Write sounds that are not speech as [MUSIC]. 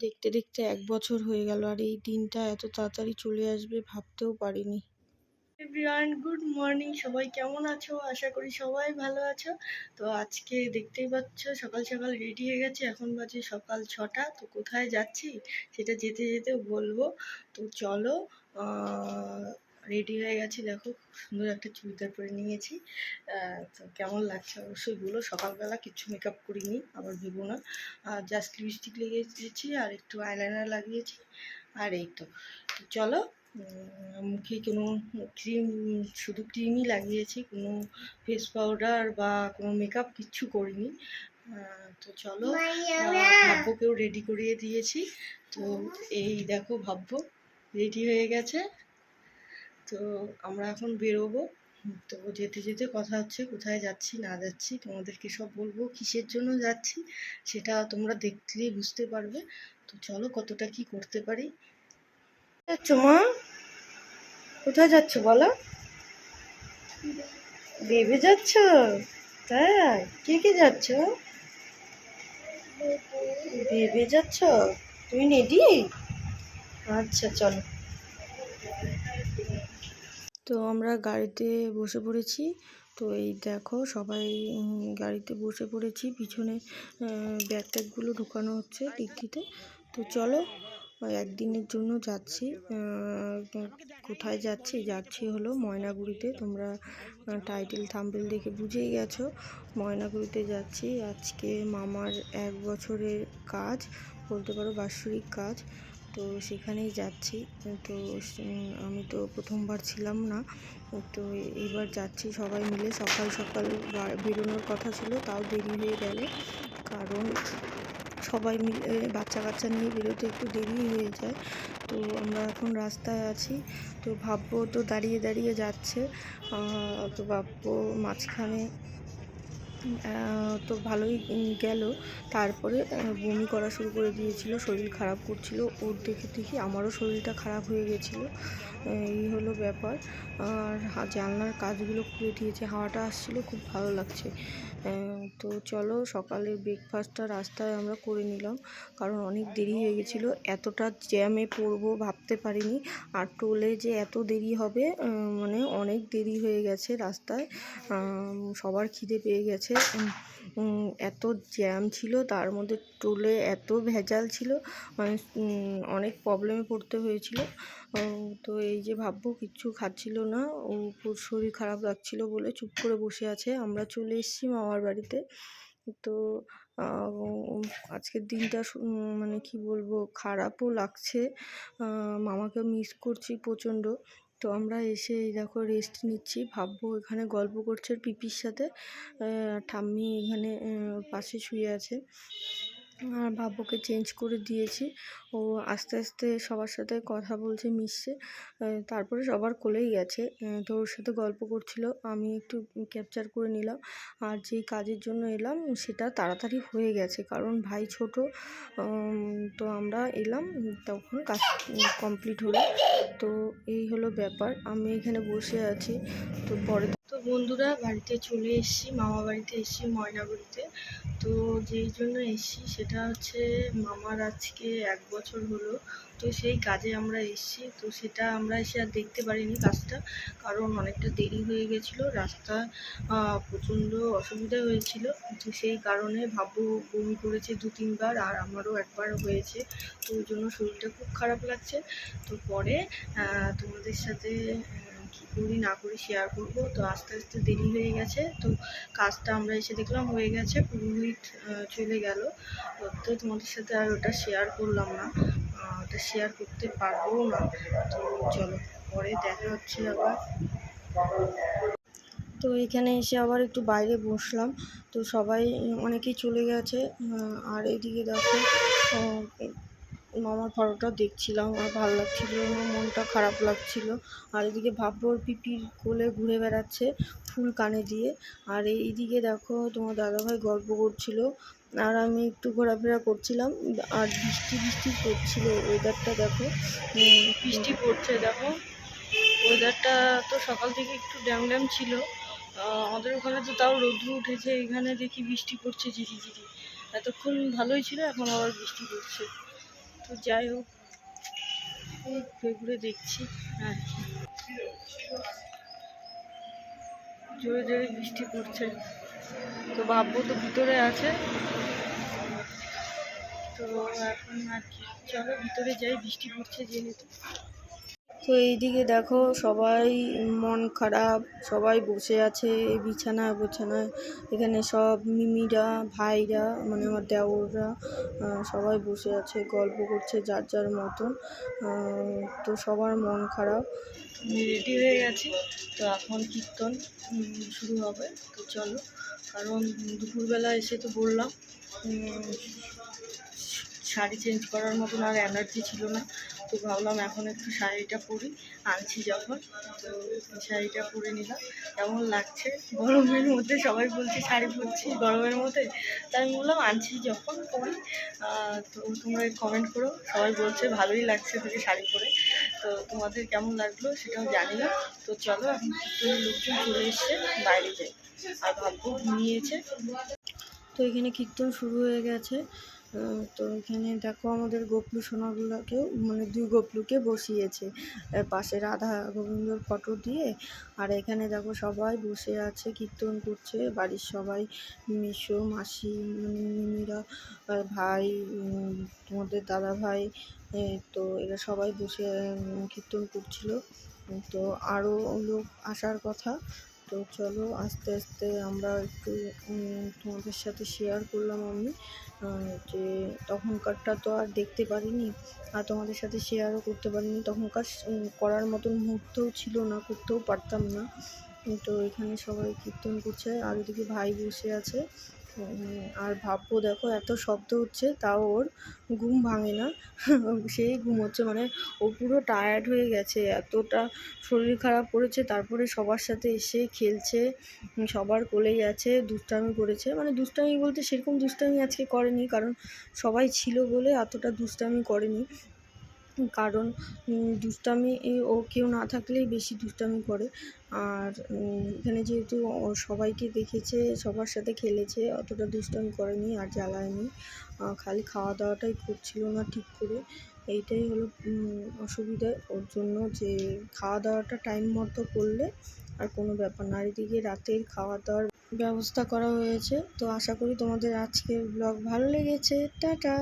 দেখতে দেখতে এক বছর হয়ে গেল আর এই দিনটা এত তাড়াতাড়ি চলে আসবে ভাবতেও পারিনি। এভরিওয়ান গুড মর্নিং সবাই কেমন আছো? আশা করি সবাই ভালো আছো। তো আজকে দেখতেই পাচ্ছ, সকাল সকাল রেডি হয়ে গেছে। এখন বাজে সকাল ছটা। তো কোথায় যাচ্ছি? সেটা যেতে যেতে বলব। তো চলো রেডি হয়ে গেছি দেখো খুব সুন্দর একটা চুড়িদার পরে নিয়েছি। তো কেমন লাগছে অবশ্যই বলো। সকালবেলা কিছু মেকআপ করিনি আবার ভেবো না। আর জাস্ট লিপস্টিক লাগিয়েছি আর একটু আইলাইনার লাগিয়েছি। আর এই তো। তো চলো মুখে কোনো ক্রিম শুধু ক্রিমই লাগিয়েছি কোনো ফেস পাউডার বা কোনো মেকআপ কিচ্ছু করিনি। তো চলো ভাব্যকেও রেডি করিয়ে দিয়েছি। তো এই দেখো ভাব্য রেডি হয়ে গেছে। তো আমরা এখন বেরোবো। তো যেতে যেতে কথা হচ্ছে, কোথায় যাচ্ছি, না যাচ্ছি তোমাদেরকে সব বলব, কিসের জন্য যাচ্ছি, সেটা তোমরা দেখলেই বুঝতে পারবে। তো চলো কতটা কি করতে পারি। যাচ্ছ মা? কোথায় যাচ্ছ বলো? বেবে যাচ্ছ? তাই? কে কে যাচ্ছ? বেবে যাচ্ছ? তুমি রেডি আচ্ছা চলো। তো আমরা গাড়িতে বসে পড়েছি। তো এই দেখো সবাই গাড়িতে বসে পড়েছি। পিছনে ব্যাগ ট্যাগগুলো ঢুকানো হচ্ছে ডিক্কিতে। তো চলো একদিনের জন্য যাচ্ছি। কোথায় যাচ্ছি? যাচ্ছি হলো ময়নাগুড়িতে। তোমরা টাইটেল থাম্বেল দেখে বুঝেই গেছো। ময়নাগুড়িতে যাচ্ছি। আজকে মামার এক বছরের কাজ, বলতে পারো বাৎসরিক কাজ। তো সেখানেই যাচ্ছি। তো আমি তো প্রথমবার ছিলাম না। তো এইবার যাচ্ছি সবাই মিলে। সকাল সকাল বেরোনোর কথা ছিল, তাও দেরি হয়ে গেল। কারণ সবাই মিলে বাচ্চা কাচ্চা নিয়ে বেরোতে একটু দেরি হয়ে যায়। তো আমরা এখন রাস্তায় আছি। তো ভাববো তো দাঁড়িয়ে দাঁড়িয়ে যাচ্ছে। তো ভাববো মাঝখানে তো ভালোই গেল। তারপরে বমি করা শুরু করে দিয়েছিল, শরীর খারাপ করছিল। ওর দেখে দেখি আমারও শরীরটা খারাপ হয়ে গেছিল। এই হলো ব্যাপার। আর জানলার কাজগুলো খুলে দিয়েছে, হাওয়াটা আসছিল, খুব ভালো লাগছে। তো চলো, সকালে ব্রেকফাস্টটা রাস্তায় আমরা করে নিলাম, কারণ অনেক দেরি হয়ে গেছিল। এতটা জ্যামে পড়ব ভাবতে পারিনি। আর টোলে যে এত দেরি হবে মানে অনেক দেরি হয়ে গেছে রাস্তায়। সবার খিদে পেয়ে গেছে। এত জ্যাম ছিল, তার মধ্যে টোলে এত ভেজাল ছিল মানে অনেক প্রবলেমে পড়তে হয়েছিল। তো এই যে ভাববো কিচ্ছু খাচ্ছিল না, ও শরীর খারাপ লাগছিল বলে চুপ করে বসে আছে। আমরা চলে এসেছি মামার বাড়িতে। তো আজকের দিনটা মানে কি বলব, খারাপও লাগছে। মামাকে মিস করছি প্রচণ্ড। তো আমরা এসে এই দেখো রেস্ট নিচ্ছি। ভাববো এখানে গল্প করছে পিপির সাথে। ঠাম্মি এখানে পাশে শুয়ে আছে। আর ভাব্যকে চেঞ্জ করে দিয়েছি। ও আস্তে আস্তে সবার সাথে কথা বলছে, মিশছে। তারপরে সবার কোলেই গেছে। তো ওর সাথে গল্প করছিল। আমি একটু ক্যাপচার করে নিলাম। আর যেই কাজের জন্য এলাম, সেটা তাড়াতাড়ি হয়ে গেছে। কারণ ভাই ছোট তো আমরা এলাম, তখন কাজ কমপ্লিট হলো। তো এই হলো ব্যাপার। আমি এখানে বসে আছি। তো পরে তো বন্ধুরা, বাড়িতে চলে এসেছি। মামা বাড়িতে এসেছি, ময়নাগুড়িতে। তো যেই জন্য এসেছি, সেটা হচ্ছে মামার আজকে এক বছর হলো, তো সেই কাজে আমরা এসছি। তো সেটা আমরা এসে আর দেখতে পারিনি কাজটা, কারণ অনেকটা দেরি হয়ে গেছিল, রাস্তা প্রচণ্ড অসুবিধা হয়েছিল। তো সেই কারণে ভাবু বমি করেছে দু, তিনবার, আর আমারও একবার হয়েছে। তো ওই জন্য শরীরটা খুব খারাপ লাগছে। তো পরে তোমাদের সাথে করি না করি শেয়ার করব। তো আস্তে আস্তে দেরি হয়ে গেছে। তো কাজটা আমরা এসে দেখলাম, হয়ে গেছে পুরোহিত চলে গেল। তো তোমাদের সাথে আর ওটা শেয়ার করলাম না। ওটা শেয়ার করতে পারব না। তো চলো, পরে দেখা হচ্ছে আবার। তো এখানে এসে আবার একটু বাইরে বসলাম। তো সবাই অনেকেই চলে গেছে। আর এদিকে দেখো মামার ফটোটা দেখছিলাম আর ভালো লাগছিল, আমার মনটা খারাপ লাগছিল। আর এদিকে ভাব্যর পিপির কোলে ঘুরে বেড়াচ্ছে ফুল কানে দিয়ে। আর এইদিকে দেখো, তোমার দাদাভাই গল্প করছিল, আর আমি একটু ঘোরাফেরা করছিলাম, আর বৃষ্টি বৃষ্টি পড়ছিল ওয়েদারটা দেখো। বৃষ্টি পড়ছে দেখো। ওয়েদারটা তো সকাল থেকে একটু ড্যাম ড্যাম ছিল। আমাদের ওখানে তো তাও রোদ্রু উঠেছে, এখানে দেখি বৃষ্টি পড়ছে ঝিরি ঝিরি এতক্ষণ ভালোই ছিল, এখন আবার বৃষ্টি পড়ছে। তো যাই হোক, ঘুরে ঘুরে দেখছি আর কি। জোরে জোরে বৃষ্টি পড়ছে। তো বাব্বু তো ভিতরে আছে। তো এখন আর কি, চলো ভিতরে যাই, বৃষ্টি পড়ছে যেহেতু। তো এইদিকে দেখো সবাই মন খারাপ, সবাই বসে আছে বিছানায় বিছানায় এখানে সব মিমিরা, ভাইরা মানে আমার দেওররা সবাই বসে আছে, গল্প করছে যার যার মতন। তো সবার মন খারাপ। রেডি হয়ে গেছে, তো এখন কীর্তন শুরু হবে। তো চলো, কারণ দুপুরবেলা এসে তো বললাম শাড়ি চেঞ্জ করার মতন আর এনার্জি ছিল না। তো ভাবলাম এখন একটু শাড়িটা পরি, আনছি যখন। তো শাড়িটা পরে নিলাম। কেমন লাগছে? গরমের মধ্যে সবাই বলছে শাড়ি পরছি গরমের মধ্যে। তাই আমি বললাম, আনছি যখন পরি। তো তোমরা কমেন্ট করো। সবাই বলছে ভালোই লাগছে তোকে শাড়ি পরে। তো তোমাদের কেমন লাগল সেটাও জানিও। তো চলো, এখন লোকজন চলে এসছে, বাইরে যাই। আর ভাববো ঘুমিয়েছে। তো এখানে কীর্তন শুরু হয়ে গেছে। তো এখানে দেখো আমাদের গোপলু সোনাগুলোকেও মানে দুই গোপলুকে বসিয়েছে। পাশে রাধা গোবিন্দর ফটো দিয়ে। আর এখানে দেখো সবাই বসে আছে, কীর্তন করছে। বাড়ির সবাই, মিশো, মাসি মানে মিমিরা ভাই তোমাদের দাদা ভাই তো এরা সবাই বসে কীর্তন করছিল। তো আরও লোক আসার কথা। তো চলো আস্তে আস্তে আমরা একটু তোমাদের সাথে শেয়ার করলাম আমি যে তখনকারটা তো আর দেখতে পারিনি, আর তোমাদের সাথে শেয়ারও করতে পারিনি। তখনকার করার মতন মুহূর্তও ছিল না, করতেও পারতাম না। তো এখানে সবাই কীর্তন করছে, আর ওদিকে ভাই বসে আছে। আর ভাববো দেখো এত শব্দ হচ্ছে, তাও ওর ঘুম ভাঙে না। [LAUGHS] সেই ঘুম হচ্ছে মানে ও পুরো টায়ার্ড হয়ে গেছে, এতটা শরীর খারাপ করেছে, তারপরে সবার সাথে এসে খেলছে সবার কোলেই আছে দুষ্টামি করেছে। মানে দুষ্টামি বলতে সেরকম দুষ্টামি আজকে করেনি, কারণ সবাই ছিল বলে এতটা দুষ্টামি করেনি। কারণ দুষ্টামি ও কেউ না থাকলেই বেশি দুষ্টামি করে। আর এখানে যেহেতু সবাইকে দেখেছে, সবার সাথে খেলেছে, অতটা দুষ্টামি করেনি আর জ্বালায়নি। খালি খাওয়া দাওয়াটাই করছিল না ঠিক করে। এইটাই হলো অসুবিধা ওর জন্য যে খাওয়া দাওয়াটা টাইম মতো করলে আর কোনো ব্যাপার না। এদিকে রাতের খাওয়া দাওয়ার ব্যবস্থা করা হয়েছে। তো আশা করি তোমাদের আজকের ব্লগ ভালো লেগেছে। টাটা!